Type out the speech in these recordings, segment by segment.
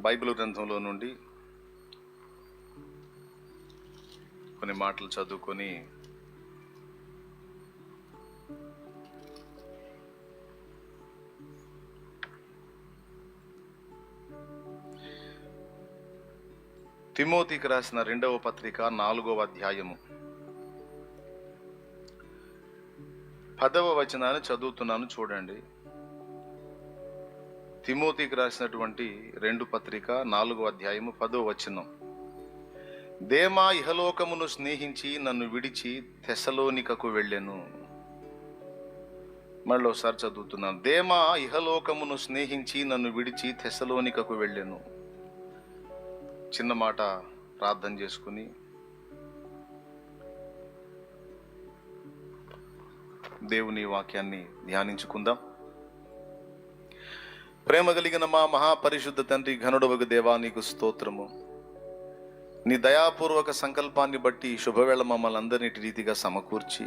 Bible గ్రంథంలో నుండి కొన్ని మాటలు చదువుకొని తిమోతికి రాసిన రెండవ పత్రిక నాలుగవ అధ్యాయము. పదవ వచనాన్ని చదువుతున్నాను చూడండి. తిమోతికి రాసినటువంటి రెండు పత్రిక నాలుగో అధ్యాయము పదో వచనం. దేమా ఇహలోకమును స్నేహించి నన్ను విడిచి తెసలోనికకు వెళ్ళెను. మళ్ళీ ఒకసారి చదువుతున్నాను. దేమా ఇహలోకమును స్నేహించి నన్ను విడిచి తెసలోనికకు వెళ్ళెను. చిన్న మాట ప్రార్థన చేసుకుని. దేవుని వాక్యాన్ని ధ్యానించుకుందాం. ప్రేమ కలిగిన మా మహాపరిశుద్ధ తండ్రి ఘనుడవగు దేవా నీకు స్తోత్రము. నీ దయాపూర్వక సంకల్పాన్ని బట్టి శుభవేళ మమ్మల్ని అందరినీ రీతిగా సమకూర్చి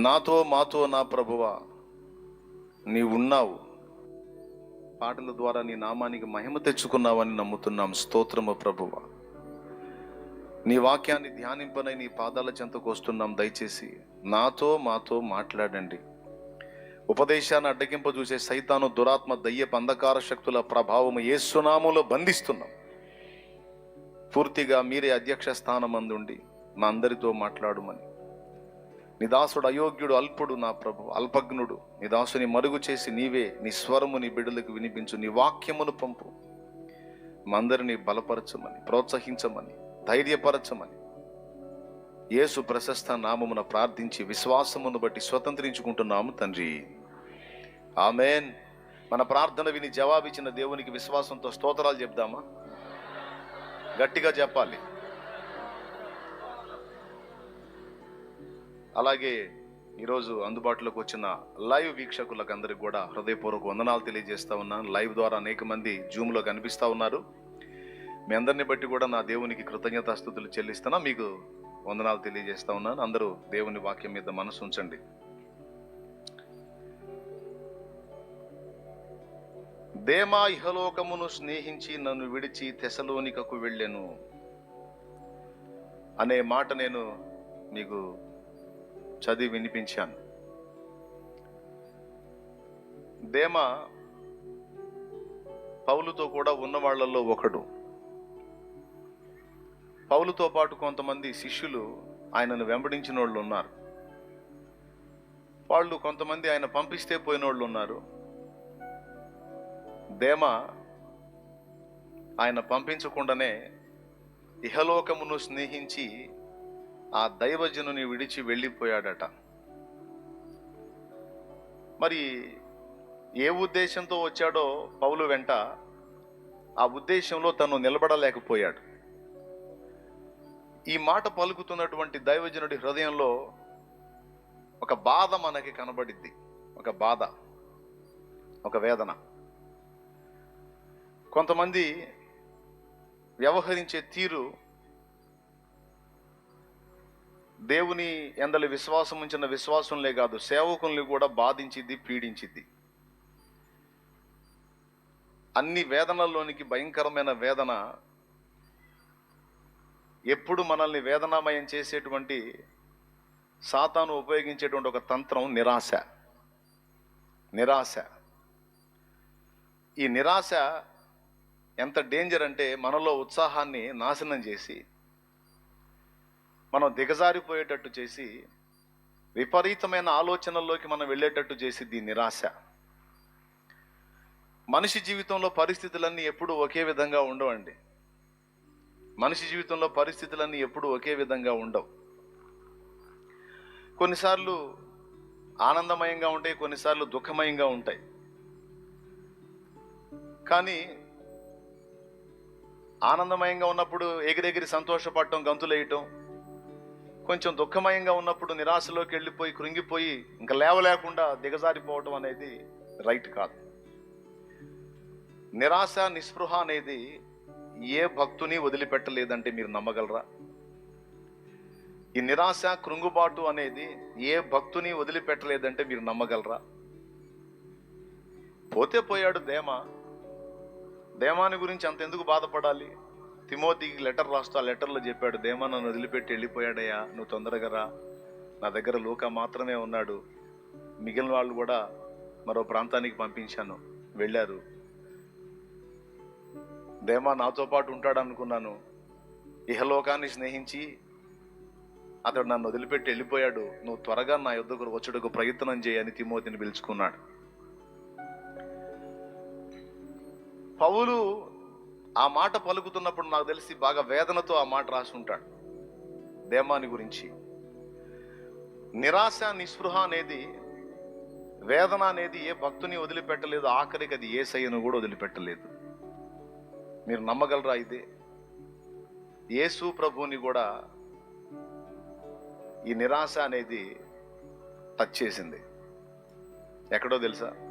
నాతో మాతో నా ప్రభువా నీ ఉన్నావు పాటల ద్వారా నీ నామానికి మహిమ తెచ్చుకున్నావని నమ్ముతున్నాం. స్తోత్రము ప్రభువ. నీ వాక్యాన్ని ధ్యానింపనై నీ పాదాల చెంతకు వస్తున్నాం. దయచేసి నాతో మాతో మాట్లాడండి. ఉపదేశాన్ని అడ్డగింప చూసే సైతాను దురాత్మ దయ్య అంధకార శక్తుల ప్రభావము ఏ సునాములో బంధిస్తున్నాం. పూర్తిగా మీరే అధ్యక్ష స్థానం అందుండి మా అందరితో మాట్లాడుమని. నిదాసుడు అయోగ్యుడు అల్పుడు నా ప్రభు అల్పజ్ఞుడు. నిదాసుని మరుగు చేసి నీవే నీ స్వరము నీ బిడ్డలకు వినిపించు నీ వాక్యమును పంపు. మా అందరినీ బలపరచమని ప్రోత్సహించమని ధైర్యపరచమని. యేసు ప్రశస్త నామమున ప్రార్థించి విశ్వాసమును బట్టి స్వతంత్రించుకుంటున్నాము తండ్రి. ఆమెన్. మన ప్రార్థన విని జవాబిచ్చిన దేవునికి విశ్వాసంతో స్తోత్రాలు చెప్దామా? గట్టిగా చెప్పాలి. అలాగే ఈరోజు అందుబాటులోకి వచ్చిన లైవ్ వీక్షకులకు అందరికి కూడా హృదయపూర్వక వందనాలు తెలియజేస్తా ఉన్నాను లైవ్ ద్వారా అనేక మంది జూమ్లో కనిపిస్తా ఉన్నారు. మీ అందరిని బట్టి కూడా నా దేవునికి కృతజ్ఞతాస్థుతులు చెల్లిస్తున్నా. మీకు వందనాలు తెలియజేస్తా ఉన్నాను. అందరూ దేవుని వాక్యం మీద మనసు ఉంచండి. దేమా ఇహలోకమును స్నేహించి నన్ను విడిచి తెసలోనికకు వెళ్ళెను. అనే మాట నేను మీకు చదివి వినిపించాను. దేమ పౌలుతో కూడా ఉన్న వాళ్ళల్లో ఒకడు. పౌలుతో పాటు కొంతమంది శిష్యులు ఆయనను వెంబడించిన వాళ్ళు ఉన్నారు వాళ్ళు కొంతమంది ఆయన పంపిస్తే పోయిన వాళ్ళు ఉన్నారు దేమ ఆయన పంపించకుండానే ఇహలోకమును స్నేహించి ఆ దైవజనుని విడిచి వెళ్ళిపోయాడట. మరి ఏ ఉద్దేశంతో వచ్చాడో పౌలు వెంట ఆ ఉద్దేశంలో తను నిలబడలేకపోయాడు. ఈ మాట పలుకుతున్నటువంటి దైవజనుడి హృదయంలో ఒక బాధ మనకి కనబడిద్ది. ఒక బాధ ఒక వేదన. కొంతమంది వ్యవహరించే తీరు దేవుని ఎందలి విశ్వాసం ఉంచిన విశ్వాసంలే కాదు సేవకుల్ని కూడా బాధించింది పీడించిద్ది. అన్ని వేదనల్లోనికి భయంకరమైన వేదన ఎప్పుడు మనల్ని వేదనామయం చేసేటువంటి సాతాను ఉపయోగించేటువంటి ఒక తంత్రం నిరాశ. నిరాశ. ఈ నిరాశ ఎంత డేంజర్ అంటే మనలో ఉత్సాహాన్ని నాశనం చేసి మనం దిగజారిపోయేటట్టు చేసి విపరీతమైన ఆలోచనల్లోకి మనం వెళ్ళేటట్టు చేసిద్ది ఈ నిరాశ. మనిషి జీవితంలో పరిస్థితులన్నీ ఎప్పుడూ ఒకే విధంగా ఉండవండి. మనిషి జీవితంలో పరిస్థితులన్నీ ఎప్పుడూ ఒకే విధంగా ఉండవు. కొన్నిసార్లు ఆనందమయంగా ఉంటాయి కొన్నిసార్లు దుఃఖమయంగా ఉంటాయి. కానీ ఆనందమయంగా ఉన్నప్పుడు ఎగిరెగిరి సంతోషపడటం గంతులేయటం కొంచెం దుఃఖమయంగా ఉన్నప్పుడు నిరాశలోకి వెళ్ళిపోయి కృంగిపోయి ఇంకా లేవలేకుండా దిగజారిపోవటం అనేది రైట్ కాదు. నిరాశ నిస్పృహ అనేది ఏ భక్తుని వదిలిపెట్టలేదంటే మీరు నమ్మగలరా? ఈ నిరాశ కృంగుబాటు అనేది ఏ భక్తుని వదిలిపెట్టలేదంటే మీరు నమ్మగలరా? పోతే పోయాడు దేమ? దేమాని గురించి అంత ఎందుకు బాధపడాలి? తిమోతికి లెటర్ రాస్తూ ఆ లెటర్లో చెప్పాడు దేమా నన్ను వదిలిపెట్టి వెళ్ళిపోయాడయ్యా నువ్వు తొందరగా రా. నా దగ్గర లోక మాత్రమే ఉన్నాడు. మిగిలిన వాళ్ళు కూడా మరో ప్రాంతానికి పంపించాను. వెళ్ళారు. దేమా నాతో పాటు ఉంటాడు అనుకున్నాను ఇహలోకాన్ని స్నేహించి అతడు నన్ను వదిలిపెట్టి వెళ్ళిపోయాడు. నువ్వు త్వరగా నా యుద్ధకు వచ్చుటకు ప్రయత్నం చేయని తిమోతిని పిలుచుకున్నాడు. పౌలు ఆ మాట పలుకుతున్నప్పుడు నాకు తెలిసి బాగా వేదనతో ఆ మాట రాసి ఉంటాడు. దేమాని గురించి. నిరాశ నిస్పృహ అనేది వేదన అనేది ఏ భక్తుని వదిలిపెట్టలేదు ఆఖరికి అది ఏ సయ్యను కూడా వదిలిపెట్టలేదు. మీరు నమ్మగలరా ఇదే? యేసు ప్రభుని కూడా ఈ నిరాశ అనేది టచ్ చేసింది. ఎక్కడో తెలుసా?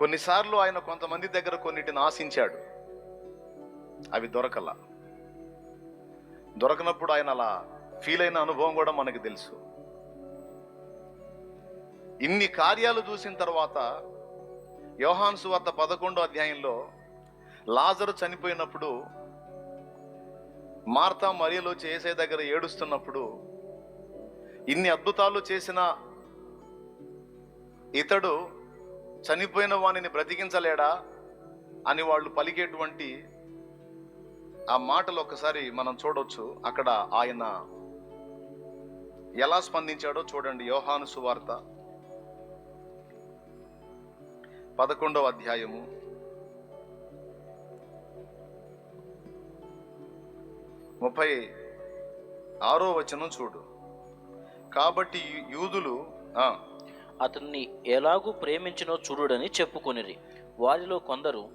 కొన్నిసార్లు ఆయన కొంతమంది దగ్గర కొన్నిటిని ఆశించాడు. అవి దొరకల. దొరకనప్పుడు ఆయన అలా ఫీల్ అయిన అనుభవం కూడా మనకు తెలుసు. ఇన్ని కార్యాలు చూసిన తర్వాత యోహాన్సు వార్త పదకొండో అధ్యాయంలో లాజరు చనిపోయినప్పుడు మార్తా మరియలో చేసే దగ్గర ఏడుస్తున్నప్పుడు ఇన్ని అద్భుతాలు చేసిన ఇతడు చనిపోయిన వాణిని బ్రతికించలేడా అని వాళ్ళు పలికేటువంటి ఆ మాటలు ఒకసారి మనం చూడవచ్చు అక్కడ ఆయన ఎలా స్పందించాడో చూడండి. యోహాను సువార్త పదకొండవ అధ్యాయము. ముప్పై ఆరో వచనం చూడు. కాబట్టి యూదులు అతన్ని ఎలాగూ ప్రేమించినో చూడుడని చెప్పుకొనిరి. వారిలో కొందరు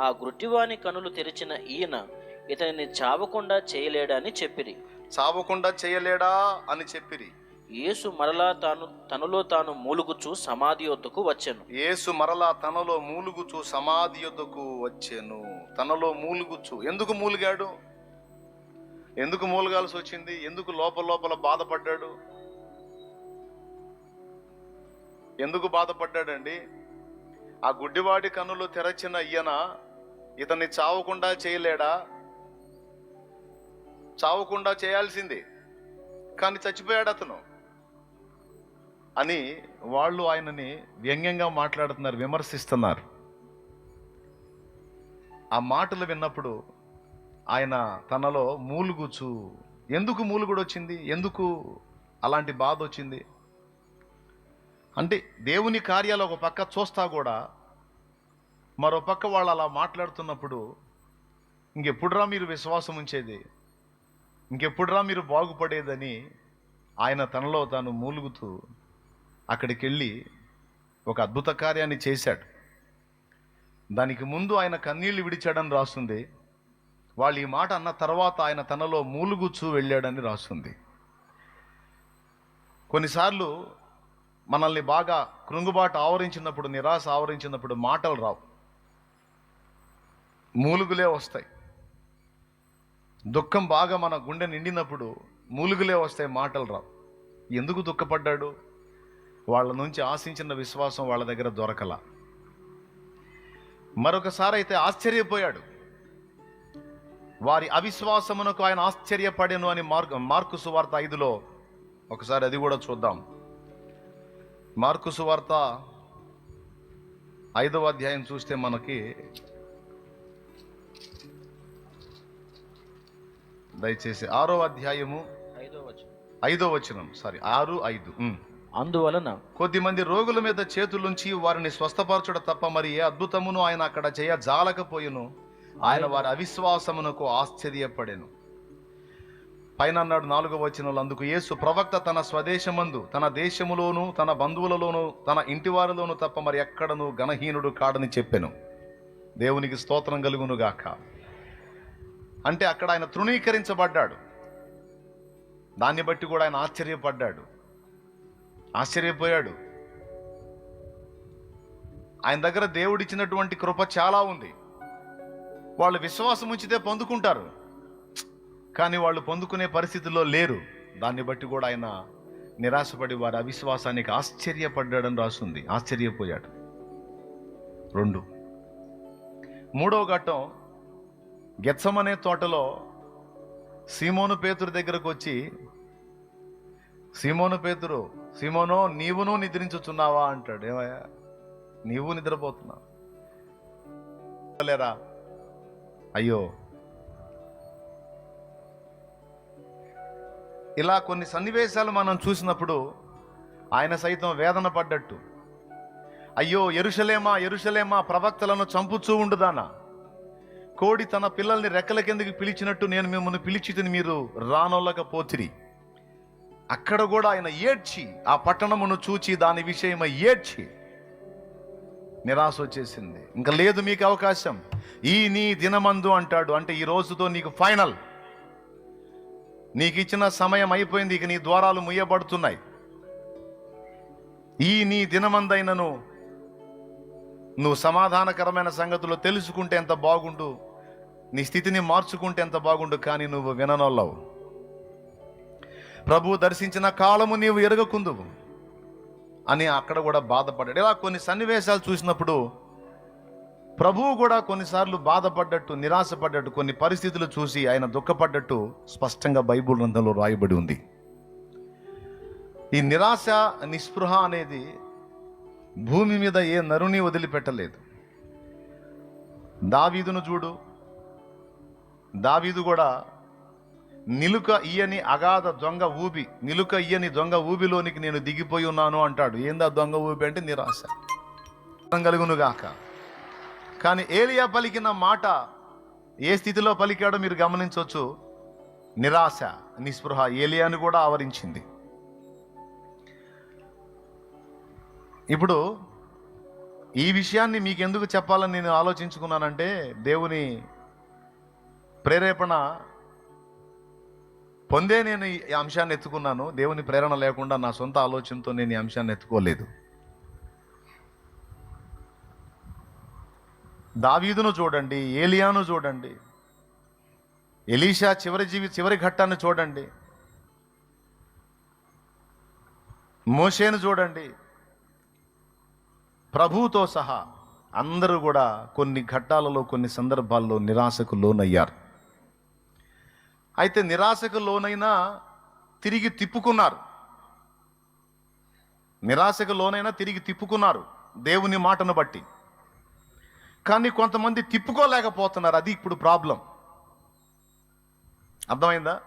ఆ గుడ్డివాని కనులు తెరిచిన ఈయన ఇతనిని చావకుండా చేయలేడని చెప్పిరి. చావకుండా చేయలేడా అని చెప్పిరి. యేసు మరలా తాను తనలో తాను మూలుగుచూ సమాధి వద్దకు వచ్చెను. యేసు మరలా తనలో మూలుగుచు సమాధి యొద్దకు వచ్చెను. తనలో మూలుగుచు ఎందుకు మూలిగాడు? ఎందుకు మూలగాల్సి వచ్చింది ఎందుకు లోపల లోపల బాధపడ్డాడు? ఎందుకు బాధపడ్డాడండి? ఆ గుడ్డివాడి కన్నులు తెరచిన ఈయన ఇతన్ని చావకుండా చేయలేడా? చావకుండా చేయాల్సింది. కానీ చచ్చిపోయాడు అతను. అని వాళ్ళు ఆయనని వ్యంగ్యంగా మాట్లాడుతున్నారు విమర్శిస్తున్నారు. ఆ మాటలు విన్నప్పుడు ఆయన తనలో మూలుగుచు ఎందుకు మూలుగుడు వచ్చింది ఎందుకు అలాంటి బాధ వచ్చింది అంటే దేవుని కార్యాలు ఒక పక్క చూస్తా కూడా మరో పక్క వాళ్ళు అలా మాట్లాడుతున్నప్పుడు ఇంకెప్పుడురా మీరు విశ్వాసం ఉంచేది? ఇంకెప్పుడురా మీరు బాగుపడేదని ఆయన తనలో తాను మూలుగుతూ అక్కడికి వెళ్ళి ఒక అద్భుత కార్యాన్ని చేశాడు. దానికి ముందు ఆయన కన్నీళ్ళు విడిచాడని రాస్తుంది. వాళ్ళు ఈ మాట అన్న తర్వాత ఆయన తనలో మూలుగుచూ వెళ్ళాడని రాస్తుంది. కొన్నిసార్లు మనల్ని బాగా కృంగుబాటు ఆవరించినప్పుడు నిరాశ ఆవరించినప్పుడు మాటలు రావు. మూలుగులే వస్తాయి. దుఃఖం బాగా మన గుండె నిండినప్పుడు మూలుగులే వస్తాయి మాటలు రావు. ఎందుకు దుఃఖపడ్డాడు? వాళ్ళ నుంచి ఆశించిన విశ్వాసం వాళ్ళ దగ్గర దొరకల. మరొకసారి అయితే ఆశ్చర్యపోయాడు. వారి అవిశ్వాసమునకు ఆయన ఆశ్చర్యపడేను అని మార్కు మార్కు సువార్త ఐదులో ఒకసారి అది కూడా చూద్దాం. మార్కు సువార్త ఐదవ అధ్యాయం చూస్తే మనకి దయచేసి ఆరో అధ్యాయము ఐదో వచనం. సారీ ఆరు ఐదు. అందువలన కొద్దిమంది రోగుల మీద చేతులుంచి వారిని స్వస్థపరచుట తప్ప మరి ఏ అద్భుతమును ఆయన అక్కడ చేయ జాలకపోయిను ఆయన వారి అవిశ్వాసమునకు ఆశ్చర్యపడెను. పైన అన్నాడు నాలుగో వచనంలో అందుకు యేసు ప్రవక్త తన స్వదేశమందు తన దేశములోను తన బంధువులలోను తన ఇంటివారిలోను తప్ప మరి ఎక్కడను గణహీనుడు కాడని చెప్పాను. దేవునికి స్తోత్రం కలుగును గాక అంటే అక్కడ ఆయన తృణీకరించబడ్డాడు. దాన్ని బట్టి కూడా ఆయన ఆశ్చర్యపడ్డాడు. ఆశ్చర్యపోయాడు. ఆయన దగ్గర దేవుడిచ్చినటువంటి కృప చాలా ఉంది. వాళ్ళు విశ్వాసం ఉంచితే పొందుకుంటారు. కానీ వాళ్ళు పొందుకునే పరిస్థితిలో లేరు. దాన్ని బట్టి కూడా ఆయన నిరాశపడి వారి అవిశ్వాసానికి ఆశ్చర్యపడ్డాడని రాస్తుంది ఆశ్చర్యపోయాడు. రెండు. మూడవ ఘట్టం గెత్సమనే తోటలో సీమోను పేతురు దగ్గరకు వచ్చి సీమోను పేతురు సీమోనో నీవును నిద్రించుచున్నావా? అంటాడు. ఏమయ్యా? నీవు నిద్రపోతున్నా లేరా? అయ్యో ఇలా కొన్ని సన్నివేశాలు మనం చూసినప్పుడు ఆయన సైతం వేదన పడ్డట్టు. అయ్యో ఎరుషలేమా ఎరుషలేమా ప్రవక్తలను చంపుచూ ఉండుదానా కోడి తన పిల్లల్ని రెక్కల కిందకి పిలిచినట్టు నేను మిమ్మల్ని పిలిచితిని మీరు రానొల్లకపోతిరి. అక్కడ కూడా ఆయన ఏడ్చి ఆ పట్టణమును చూచి దాని విషయమై ఏడ్చి నిరాశ వచ్చేసింది. ఇంకా లేదు మీకు అవకాశం. ఈ నీ దినమందు అంటాడు. అంటే ఈ రోజుతో నీకు ఫైనల్. నీకు ఇచ్చిన సమయం అయిపోయింది ఇక నీ ద్వారాలు ముయ్యబడుతున్నాయి. ఈ నీ దినమందైనను నువ్వు సమాధానకరమైన సంగతులు తెలుసుకుంటే ఎంత బాగుండు నీ స్థితిని మార్చుకుంటే ఎంత బాగుండు కానీ నువ్వు విననొల్లవు. ప్రభు దర్శించిన కాలము నీవు ఎరగకుందువు అని అక్కడ కూడా బాధపడ్డాడు. ఇలా కొన్ని సన్నివేశాలు చూసినప్పుడు ప్రభువు కూడా కొన్నిసార్లు బాధపడ్డట్టు నిరాశపడ్డట్టు కొన్ని పరిస్థితులు చూసి ఆయన దుఃఖపడ్డట్టు స్పష్టంగా బైబుల్ గ్రంథంలో రాయబడి ఉంది. ఈ నిరాశ నిస్పృహ అనేది భూమి మీద ఏ నరుని వదిలిపెట్టలేదు. దావీదును చూడు. దావీదు కూడా నిలుక ఇయ్యని అగాధ దొంగ ఊబి నిలుక ఇయ్యని దొంగ ఊబిలోనికి నేను దిగిపోయి ఉన్నాను అంటాడు. ఏందా దొంగ ఊబి అంటే నిరాశ. కలుగునుగాక కానీ ఏలియా పలికిన మాట ఏ స్థితిలో పలికాడో మీరు గమనించవచ్చు. నిరాశ నిస్పృహ ఏలియాను కూడా ఆవరించింది. ఇప్పుడు ఈ విషయాన్ని మీకు ఎందుకు చెప్పాలని నేను ఆలోచించుకున్నానంటే దేవుని ప్రేరేపణ పొందే నేను ఈ అంశాన్ని ఎత్తుకున్నాను. దేవుని ప్రేరణ లేకుండా నా సొంత ఆలోచనతో నేను ఈ అంశాన్ని ఎత్తుకోలేదు. దావీదును చూడండి ఏలియాను చూడండి ఎలీషా చివరి జీవి చివరి ఘట్టాన్ని చూడండి మోషేను చూడండి. ప్రభువుతో సహా అందరూ కూడా కొన్ని ఘట్టాలలో కొన్ని సందర్భాల్లో నిరాశకు లోనయ్యారు. అయితే నిరాశకు లోనైనా తిరిగి తిప్పుకున్నారు. నిరాశకు లోనైనా తిరిగి తిప్పుకున్నారు దేవుని మాటను బట్టి. కానీ కొంతమంది తిప్పుకోలేకపోతున్నారు. అది ఇప్పుడు ప్రాబ్లం. అర్థమైందా?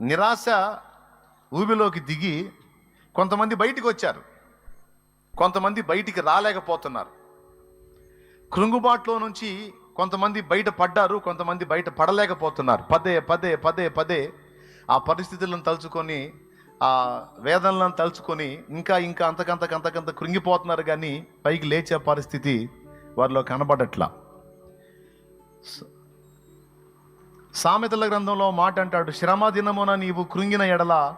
నిరాశ ఊబిలోకి దిగి కొంతమంది బయటికి వచ్చారు. కొంతమంది బయటికి రాలేకపోతున్నారు. కృంగుబాట్లో నుంచి కొంతమంది బయట పడ్డారు కొంతమంది బయట పడలేకపోతున్నారు. పదే పదే పదే పదే ఆ పరిస్థితులను తలుచుకొని ఆ వేదనలను తలుచుకొని ఇంకా ఇంకా అంతకంతకంతకంత కృంగిపోతున్నారు కానీ పైకి లేచే పరిస్థితి వారిలో కనబడట్లా. సామెతల గ్రంథంలో మాట అంటాడు శ్రమ దినమున నీవు కృంగిన ఎడల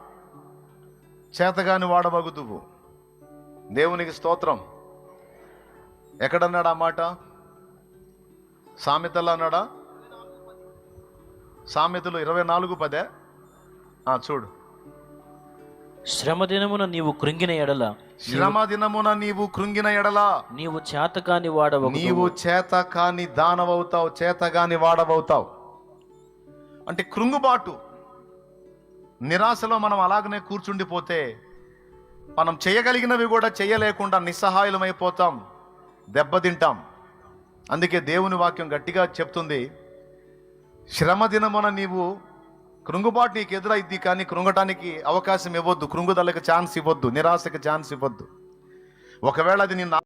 చేతగాని వాడబగుదువు దేవునికి స్తోత్రం. ఎక్కడన్నాడు ఆ మాట? సామెతలు అన్నాడా? సామెతలు ఇరవై నాలుగు పదే? ఆ, చూడు. శ్రమ దినమున నీవు కృంగిన ఎడల శ్రమ దినమున నీవు కృంగిన ఎడల. నీవు చేతకాని వాడవు నీవు చేత కాని దానవవుతావు చేత కాని వాడవవుతావు. అంటే కృంగుబాటు. నిరాశలో మనం అలాగనే కూర్చుండిపోతే మనం చేయగలిగినవి కూడా చేయలేకుండా నిస్సహాయులమైపోతాం దెబ్బతింటాం. అందుకే దేవుని వాక్యం గట్టిగా చెప్తుంది శ్రమ దినమున నీవు కృంగుబాటు నీకు ఎదురైద్ది కానీ కృంగటానికి అవకాశం ఇవ్వద్దు. కృంగుదలకు ఛాన్స్ ఇవ్వద్దు. నిరాశకు ఛాన్స్ ఇవ్వద్దు. ఒకవేళ అది నిన్ను